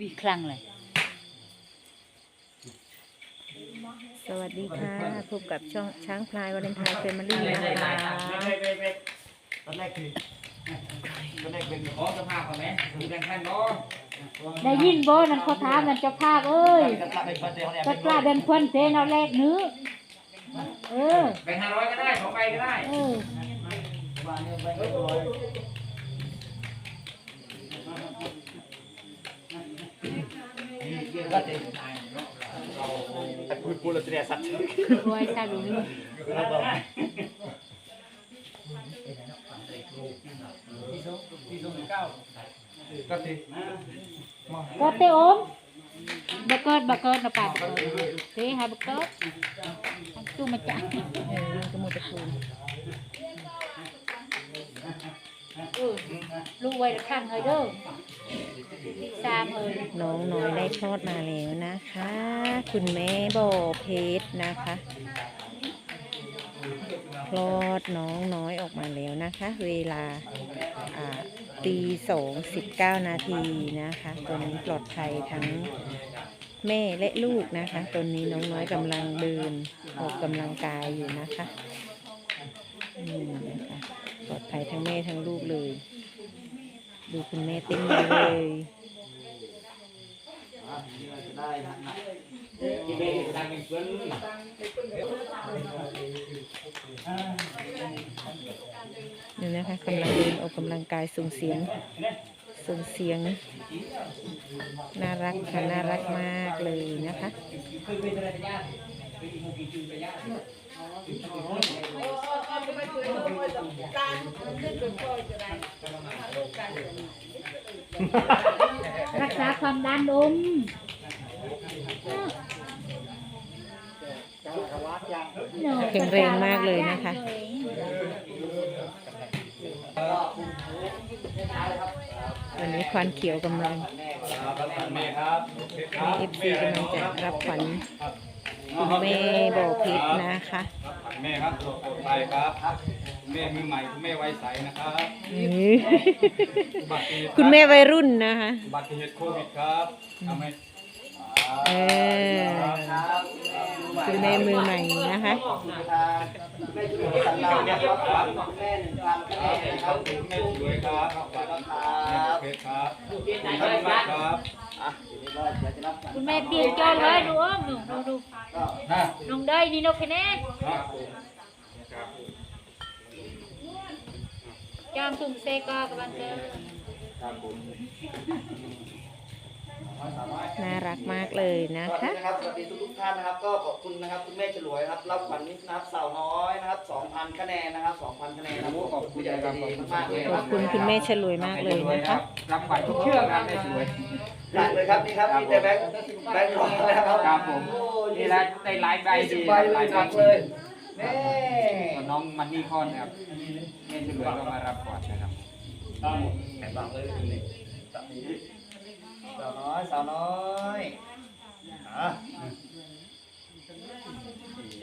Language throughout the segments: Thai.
วีครั้งเลย สวัสดีค่ะพบกับช่องช้างพลายวาเลนไทน์แฟมิลี่นะคะตอนแรกคือตอนแรกเป็นขอสภาพก่อนไหมมีแบงค์พันบ่ได้ยินบ่นั่นเขาถามนั่นเจ้าภาพเอ้ยกระตักเป็นประเดี๋ยวเนี่ยก็กล้าเดินควันเซนเอาแรกนื้อเออแบงค์ห้าร้อยก็ได้สองใบก็ได้เออ พูดพูดแล้วเสียสัตว์รวยซะดูนี่แล้วก็ก็ติก็เตอมบะเกิดบะเกิดนะป่าเฮ้ยฮะบะเกิดตู้มาจังเออลุงสมุทรตะ เออลูกไว้ข้างเลยเด้อสามเอ้ยน้องน้อยได้คลอดมาแล้วนะคะ คุณแม่บอเพชรนะคะคลอดน้องน้อยออกมาแล้วนะคะ เวลาอ่าตีสองสิบเก้านาทีนะคะตอนนี้ปลอดภัยทั้งแม่และลูกนะคะตอนนี้น้องน้อยกำลังเดินออกกำลังกายอยู่นะคะ แม่ทั้งลูกเลย ดูคุณแม่เต้นเลยได้นะที่เบงดังเป็นเพื่อนนี่นะคะกำลังเดินออกกำลังกายส่งเสียงส่งเสียง น่ารักค่ะน่ารักมากเลยนะคะ คือเป็นอะไรญาติเป็นอีโมกิจูไปญาติรักษาความดันดมแข็งแรงมากเลยนะคะ วันนี้ควันเขียวกำลังแม่ครับเอฟซีกำลังจะรับขวัญ คุณแม่บ่อเพชรนะคะแม่ครับปลอดภัยครับแม่มือใหม่คุณแม่ไว้ใสนะครับอื้อคุณแม่วัยรุ่นนะคะอุบัติเหตุโควิดครับทำให้เออคุณแม่มือใหม่นะคะแม่ช่วยกันเราเนี่ยครับแม่หนึ่งพันคะแนนนะคครัรับบแม่สวยครับขอบคุณครับเพชรครับขอบคุณมากครับอะทีนี้ก็เดี๋ยวจะรับคุณแม่เปลี่ยนจอเลยดูอ้อ มดูดูดูก็ฮะน้องได้นี่นกคะแนนครับผมครับจอมสุ่มเซกอกำลังเจอครับผม น่ารักมากเลยนะสวัสดีคะนะครับสวัสดีทุกๆท่านนะครับ ก็ขอบคุณนะครับคุณแม่ฉลวยนะครับรับขวัญนิดนะครับสาวน้อยนะครับ2,000คะแนนนะครับ2,000คะแนนนะครับขอบคุณผู้ใหญ่ใจดีมากๆเลยขอบคุณคุณแม่ฉลวยมากเลยนะคะรับขวัญทุกเชือกครับแม่สวยรักเลยครับนี่ครับมีแต่แบงค์แบงค์ร้อยนะครับครับผมโอ้ยนี่แหละได้หลายใบยี่สิดีบใบเลยหนักเลยแม่น้องมันนี่คอนครับแม่ฉลวยก็มารับก่อนนะครับแอบบังเลยนี่ สาวน้อยสาวน้อย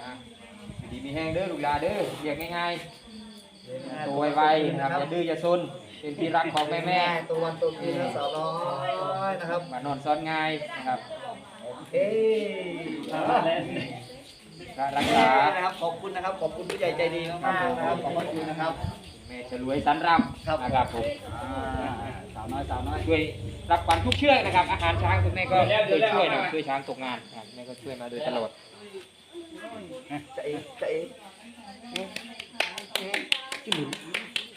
อะดีมีแห้งเด้อลูกหลานเด้อเรียกง่ายๆตัวไวๆนะครับอย่าดื้ออย่าซนเป็นที่รักของแม่แม่ตัววันตัวคืนนะสาวน้อยนะครับมานอนซ้อนง่ายนะครับโอเคก็รักษานะครับขอบคุณนะครับขอบคุณผู้ใหญ่ใจดีมากๆนะครับขอบคุณนะครับ แม่ฉลวยสันรำนะครับผมอ่าสาวน้อยสาวน้อย ช่วยรับขวัญทุกเชือกนะครับ อาหารช้างคุณแม่ก็เคยช่วยนะครับช่วยช้างตกงานนะครับแม่ก็ช่วยมาโดยตลอด จะเองจะเอง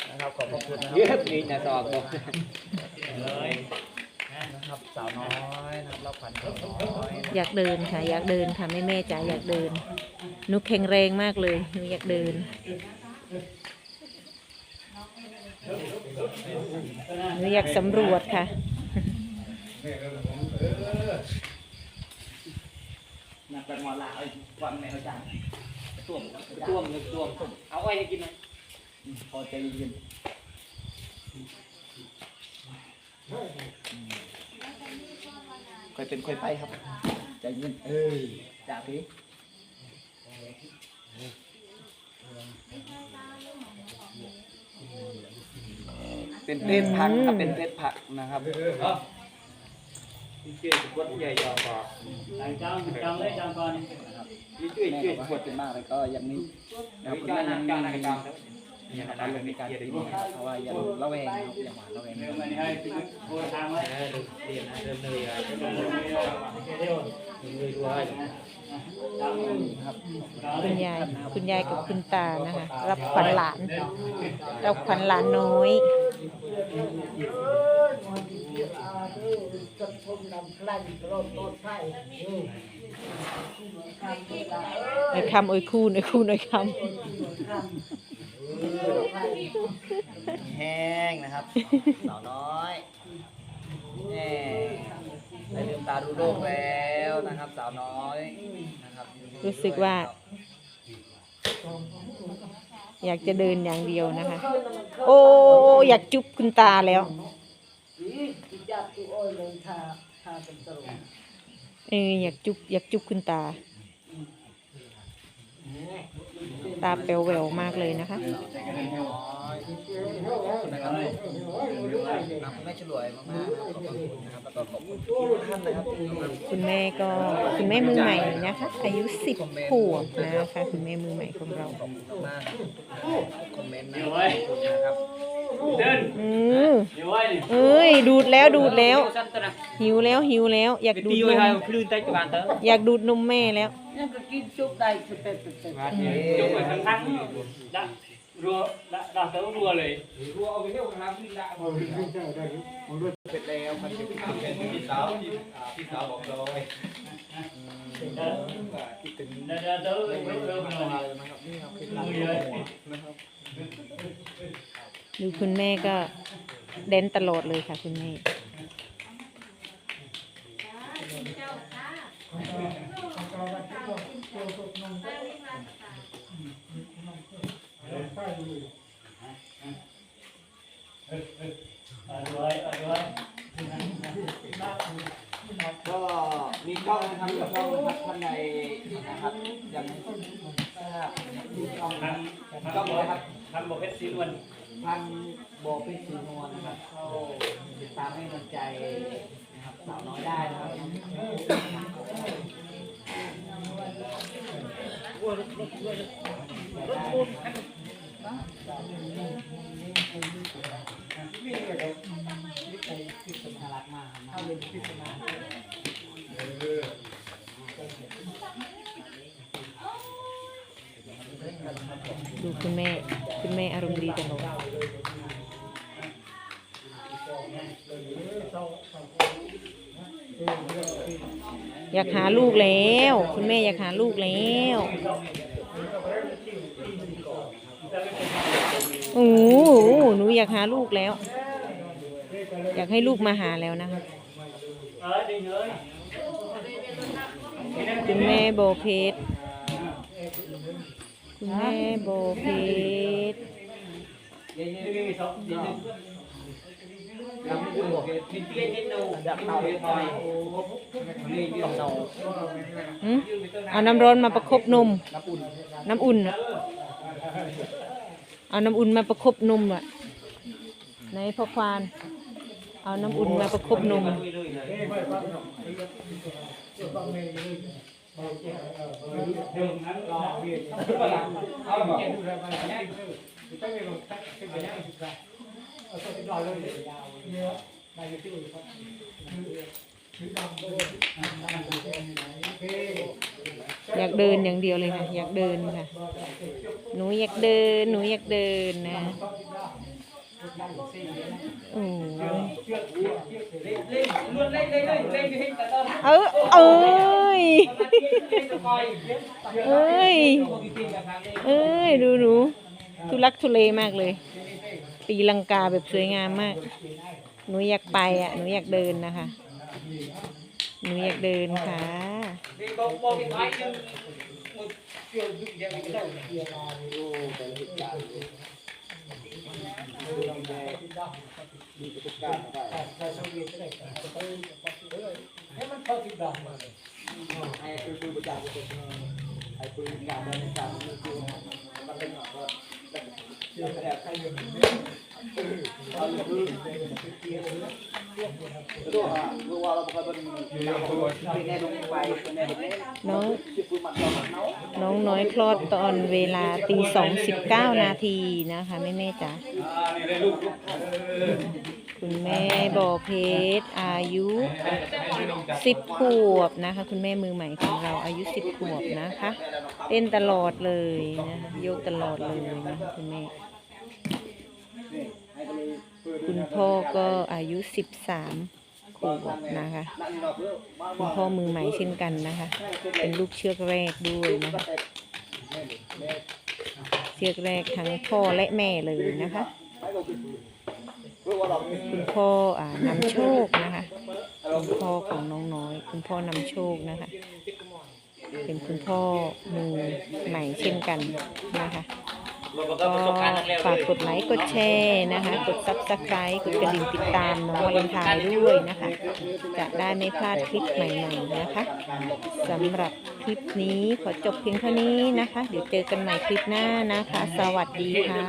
นะครับขอบพระคุณนะคเยรัอะนี่จะสอบบอกนะครับสาวน้อยนะครับรับขวัญสาวน้อยอยากเดินค่ะ อยากเดินค่ะแม่แม่จ๋าอยากเดินหนูแข็งแรงมากเลยหนูอยากเดิน หนูอยากสำรวจค่ะนักเป็นหมอลาไอ้ฟังแนวจางต้วมต้วมเลยต้วมเอาไว้ให้กินหน่อยพอใจเย็นค่อยเป็นค่อยไปครับ ใจเย็นเออจากนี้ เป็นเพศผักครับเป็นเพศผักนะครับช่วยกดใหญ่ยอก่อนจังจังเลยจังก่อนช่วยช่วยปวดเป็นมากเลยก็ยังไม่แล้วก็นั่งกลางนั่งกลางแล้วยังทำเรื่องในการตีเพราะว่ายังระแวงครับยังหวาดระแวงเรื่องนี้ให้โทรทางไว้เรียนเริ่มเลยอะเริ่มเลยเลยด้วยครับคุณยายคุณยายกับคุณตานะคะ รับขวัญหลานรับขวัญหลานน้อย ไอ้คำโอ้ยคูณไอ้คูณไอ้คแห้งนะครับสาวน้อยแหม่ได้ลืมตาดูโลกแล้วนะครับ สาวน้อยนะครับำรู้สึกว่า อยากจะเดินอย่างเดียวนะคะ โอ้อยากจุ๊บคุณตาแล้วเอออยากจุ๊บอยากจุ๊บคุณตา ตาเปลวแหววมากเลยนะคะนะครับคุณแม่ฉลวยมากๆนะครับขอบคุณนะครับแล้วก็ขอบคุณทุกท่านนะครับที่คุณแม่ก็คุณแม่มือใหม่นะคะ อายุสิบขวบนะคะ คุณแม่มือใหม่ของเรามากคอมเมนต์นะเดี๋ยวคไว้รับ เดินอืมเดี๋ยวไว้ดิเอ้ยดูดแล้วดูดแล้ว สั้นตัวนะหิวแล้วหิวแล้ว อยากไปดูตีดไว้นให้มคลื่นใต้กระบาลเถอะอยากดูดนมแม่แล้วยังก็กินจุ๊บได้สุดเป็นสุดเป็นจุ๊บไปทั้งทั้งดักรัวดักดักเต้ารัวเลยรัวเอาไปเที่ยวกันแล้วขึ้นละเสร็จแล้วครับพี่สาวพี่สาวบอกเลยเดินเดินเดินเดินเดินเดินเลยดูคุณแม่ก็เด่นตลอดเลยค่ะคุณแม่เอาด้วยเอาด้วยก็มีช่องนะครับมีช่องนะครับท่านใดนะครับยังไม่ทราบมีช่องนะคทำรับช่องนะครับทำบอกเพชรสีนวล พันโบเป็นสีนวลนะครับเข้าติดตามให้กำลังใจนะครับสาวน้อยได้นะครับน่ารักมากครับเข้าเรียนพิจารณาดูคุณแม่ คุณแม่อารมณ์ดีตลอดอยากหาลูกแล้ว คุณแม่อยากหาลูกแล้วโอ้โหหนูอยากหาลูกแล้ว อยากให้ลูกมาหาแล้วนะคะคุณแม่โบเพชรคุณแม่โบเพชร เอาน้ำร้อนมาประคบนม น้ำอุ่นเอาน้ำอุ่นมาประคบนมอะในพ่อควาน เอาน้ำอุ่นมาประคบนม เอาะในพ่อควานเอาน้ำอุ่นมาประคบนมเดิมนั้นรอเวียนเอาบอกอยากเดินอย่างเดียวเลยค่ะ อยากเดินค่ะ หนูอยากเดิน หนูอยากเดินนะโอ้ยเล่นเล่นล้วนเออเอ้ย เอ้ย เอ้ย ดูหนู ทุลักทุเลมากเลย ตีลังกาแบบสวยงามมาก หนูอยากไปอะ หนูอยากเดินนะคะ หนูอยากเดินค่ะเล่นบอกบอกไปยังเกี่ยวยุ่งยังไงก็ได้ให้ปืนประจำไอ้ปืนประจำไอ้ปืนประจำนี่คือมันเป็นหนนก็น้องน้องน้อยคลอดตอนเวลาตีสองสิบเก้านาทีนะคะแม่แม่จ๋า คุณแม่บอเพชรอายุสิบขวบนะคะ คุณแม่มือใหม่ของเราอายุสิบขวบนะคะเต้นตลอดเลยนะคะโยกตลอดเลยนะคุณแม่คุณพ่อก็อายุสิบสามขวบนะคะ คุณพ่อมือใหม่เช่นกันนะคะ เป็นลูกเชือกแรกด้วยนะคะเชือกแรกทั้งพ่อและแม่เลยนะคะ คุณพ่ออ่านำโชคนะคะ คุณพ่อของน้องน้อย คุณพ่อนำโชคนะคะ เป็นคุณพ่อมือใหม่เช่นกันนะคะก็ฝากกดไลค์กดแชร์นะคะ กดซับสไครต์กดกระดิ่งติดตามน้องวาเลนไทน์ด้วยนะคะ จะได้ไม่พลาดคลิปใหม่ๆนะคะสำหรับคลิปนี้ขอจบเพียงเท่านี้นะคะ เดี๋ยวเจอกันใหม่คลิปหน้านะคะ สวัสดีค่ะ